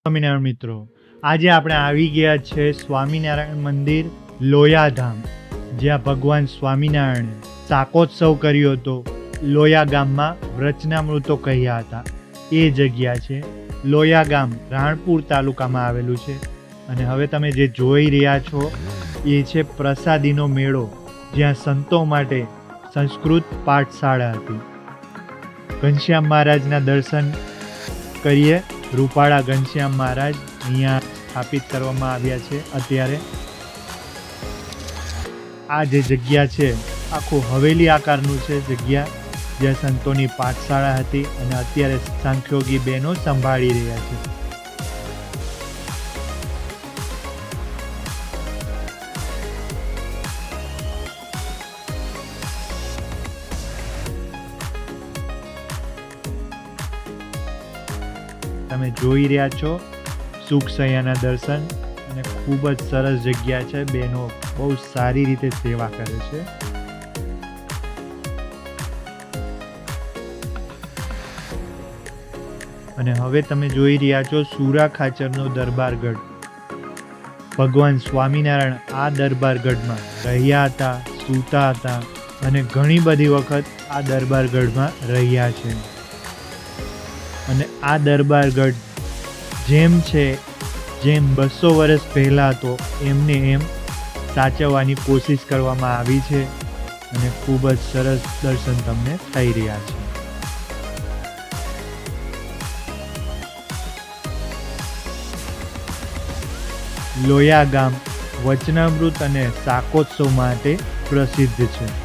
સ્વામિનારાયણ મિત્રો, આજે આપણે આવી ગયા છે સ્વામિનારાયણ મંદિર લોયાધામ, જ્યાં ભગવાન સ્વામિનારાયણે શાકોત્સવ કર્યો હતો. લોયા ગામમાં વ્રચનામૃતો કહ્યા હતા. એ જગ્યા છે લોયા ગામ, રાણપુર તાલુકામાં આવેલું છે. અને હવે તમે જે જોઈ રહ્યા છો, એ છે પ્રસાદીનો મેળો, જ્યાં સંતો માટે સંસ્કૃત પાઠશાળા હતી. ઘનશ્યામ મહારાજના દર્શન કરીએ. રૂપાળા ઘનશ્યામ મહારાજ અહીંયા સ્થાપિત કરવામાં આવ્યા છે અત્યારે. આ જે જગ્યા છે, આખું હવેલી આકારનું છે જગ્યા, જ્યાં સંતોની પાઠશાળા હતી અને અત્યારે સાંખ્યોગી બહેનો સંભાળી રહ્યા છે. તમે જોઈ રહ્યા છો. સુખ સૈયાના દર્શન અને ખૂબ જ સરસ જગ્યા છે. બહેનો બહુ સારી રીતે સેવા કરે છે. અને હવે તમે જોઈ રહ્યા છો સુરા ખાચરનો દરબારગઢ. ભગવાન સ્વામિનારાયણ આ દરબારગઢમાં રહ્યા હતા, સૂતા હતા અને ઘણી બધી વખત આ દરબારગઢમાં રહ્યા છે. અને આ દરબારગઢ જેમ છે, જેમ બસો વર્ષ પહેલાં હતો એમને એમ સાચવવાની કોશિશ કરવામાં આવી છે અને ખૂબ જ સરસ દર્શન તમને થઈ રહ્યા છે. લોયા ગામ વચનામૃત અને શાકોત્સવ માટે પ્રસિદ્ધ છે.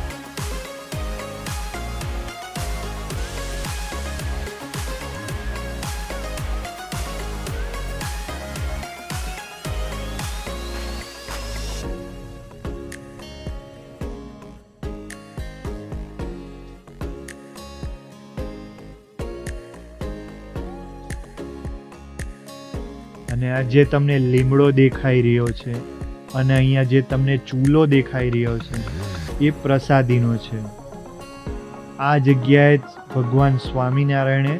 અને આ જે તમને લીમડો દેખાઈ રહ્યો છે અને અહીંયા જે તમને ચૂલો દેખાઈ રહ્યો છે, એ પ્રસાદીનો છે. આ જગ્યાએ ભગવાન સ્વામિનારાયણે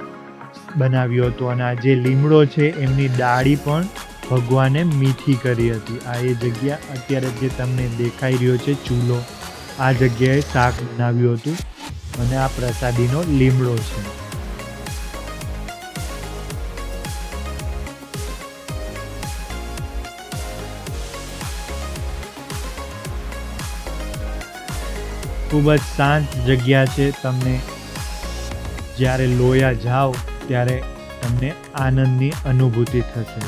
બનાવ્યો હતો અને આ જે લીમડો છે, એમની ડાળી પણ ભગવાને મીઠી કરી હતી. આ એ જગ્યા અત્યારે જે તમને દેખાઈ રહ્યો છે, ચૂલો, આ જગ્યાએ શાક બનાવ્યું હતું અને આ પ્રસાદીનો લીમડો છે. ખૂબ જ શાંત જગ્યા છે તમને. જ્યારે લોયા જાઓ, ત્યારે તમને આનંદની અનુભૂતિ થશે.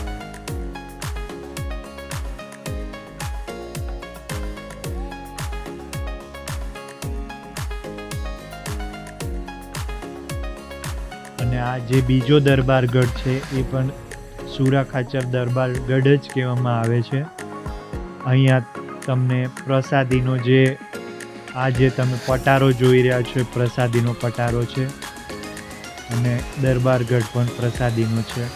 અને આ જે બીજો દરબારગઢ છે, એ પણ સુરા ખાચર દરબારગઢ જ કહેવામાં આવે છે. અહીંયા તમને પ્રસાદીનો જે આ જે તમે પટારો જોઈ રહ્યા છો, એ પ્રસાદીનો પટારો છે. અને દરબારગઢ પણ પ્રસાદીનો છે,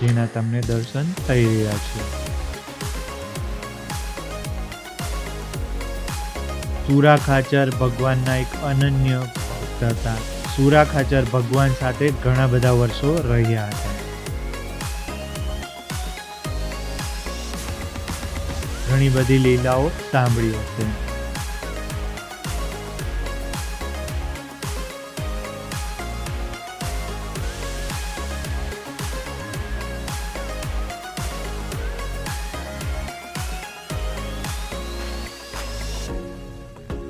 જેના તમને દર્શન થઈ રહ્યા છે. સુરા ખાચર ભગવાનના એક અનન્ય ભક્ત હતા. સુરા ખાચર ભગવાન સાથે ઘણા બધા વર્ષો રહ્યા હતા. ઘણી બધી લીલાઓ સાંભળી હશે.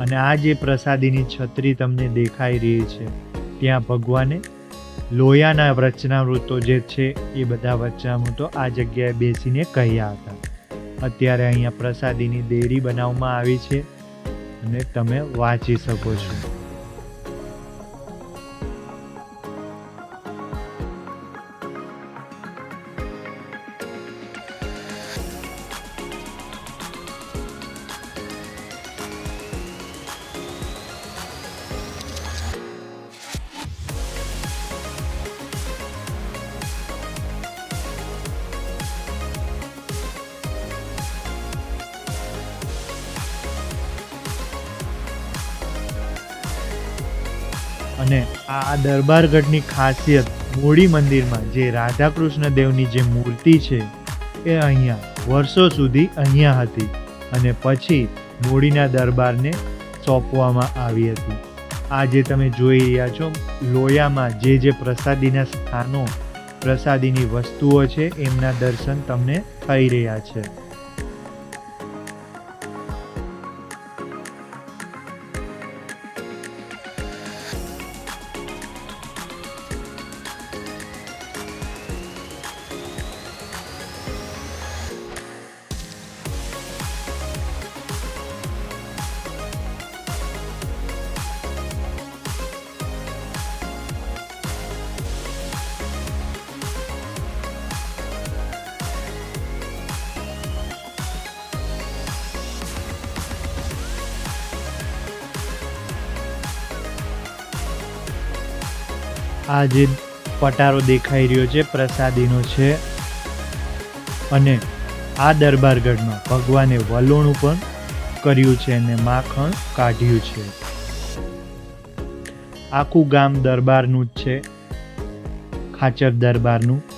અને આ જે પ્રસાદીની છત્રી તમને દેખાઈ રહી છે, ત્યાં ભગવાને લોયાના વચનામૃતો જે છે, એ બધા વચનામૃતો આ જગ્યાએ બેસીને કહ્યા હતા. અત્યારે અહીંયા પ્રસાદીની દેરી બનાવવામાં આવી છે અને તમે વાંચી શકો છો. અને આ દરબારગઢની ખાસિયત મૂળી મંદિરમાં જે રાધાકૃષ્ણ દેવની જે મૂર્તિ છે, એ અહીંયા વર્ષો સુધી અહીંયા હતી અને પછી મૂળીના દરબારને સોંપવામાં આવી હતી. આ જે તમે જોઈ રહ્યા છો, લોયામાં જે જે પ્રસાદીના સ્થાનો, પ્રસાદીની વસ્તુઓ છે, એમના દર્શન તમને થઈ રહ્યા છે. આ જે પટારો દેખાઈ રહ્યો છે, પ્રસાદીનો છે. અને આ દરબારગઢમાં ભગવાને વલોણું પણ કર્યું છે અને માખણ કાઢ્યું છે. આખું ગામ દરબારનું જ છે, ખાચર દરબારનું.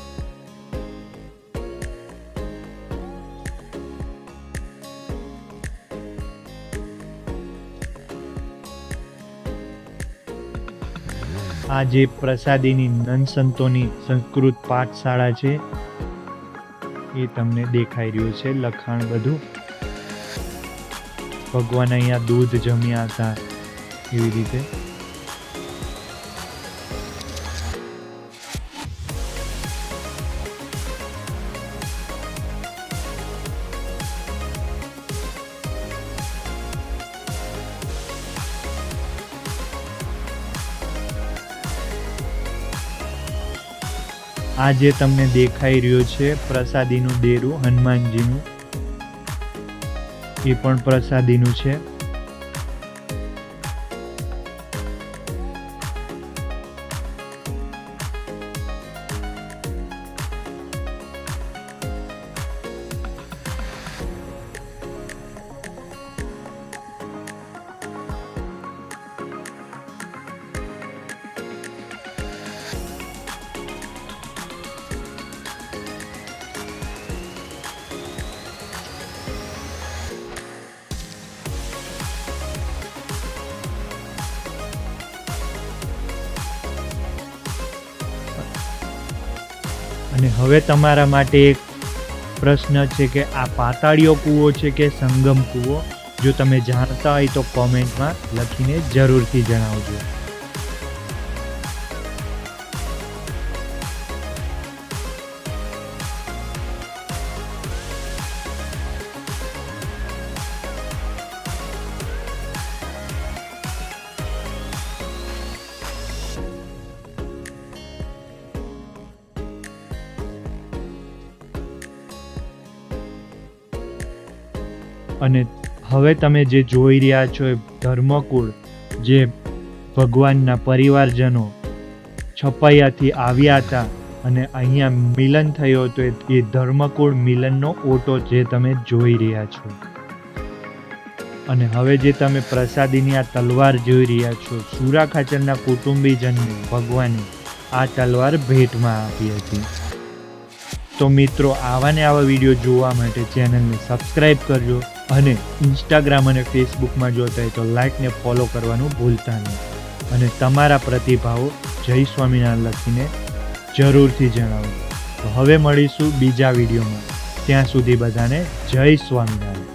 આ જે પ્રસાદીની નંદસંતોની સંસ્કૃત પાઠશાળા છે. એ તમને દેખાઈ રહ્યું છે, લખાણ બધું. ભગવાન અહીંયા દૂધ જમ્યા હતા એવી રીતે. આ જે તમને દેખાઈ રહ્યો છે પ્રસાદીનું દેરું હનુમાનજીનું. એ પણ પ્રસાદીનું છે. અને હવે તમારા માટે એક પ્રશ્ન છે કે આ પાતાળીયો કૂવો છે કે સંગમ કૂવો? જો તમે જાણતા હોય તો કોમેન્ટમાં લખીને જરૂરથી જણાવજો. અને હવે તમે જે જોઈ રહ્યા છો એ ધર્મકુળ, જે ભગવાનના પરિવારજનો છપૈયાથી આવ્યા હતા અને અહીંયા મિલન થયો હતો એ ધર્મકુળ મિલનનો ઓટો જે તમે જોઈ રહ્યા છો. અને હવે જે તમે પ્રસાદીની આ તલવાર જોઈ રહ્યા છો સુરા ખાચરના કુટુંબીજનને ભગવાને આ તલવાર ભેટમાં આપી હતી. તો મિત્રો આવા ને આવા વીડિયો જોવા માટે ચેનલને સબસ્ક્રાઈબ કરજો. અને ઇન્સ્ટાગ્રામ અને ફેસબુકમાં જોતા હોય તો લાઇકને ફોલો કરવાનું ભૂલતા નહીં. અને તમારા પ્રતિભાવો જય સ્વામિનારાયણ લખીને જરૂરથી જણાવો. તો હવે મળીશું બીજા વિડીયોમાં. ત્યાં સુધી બધાને જય સ્વામિનારાયણ.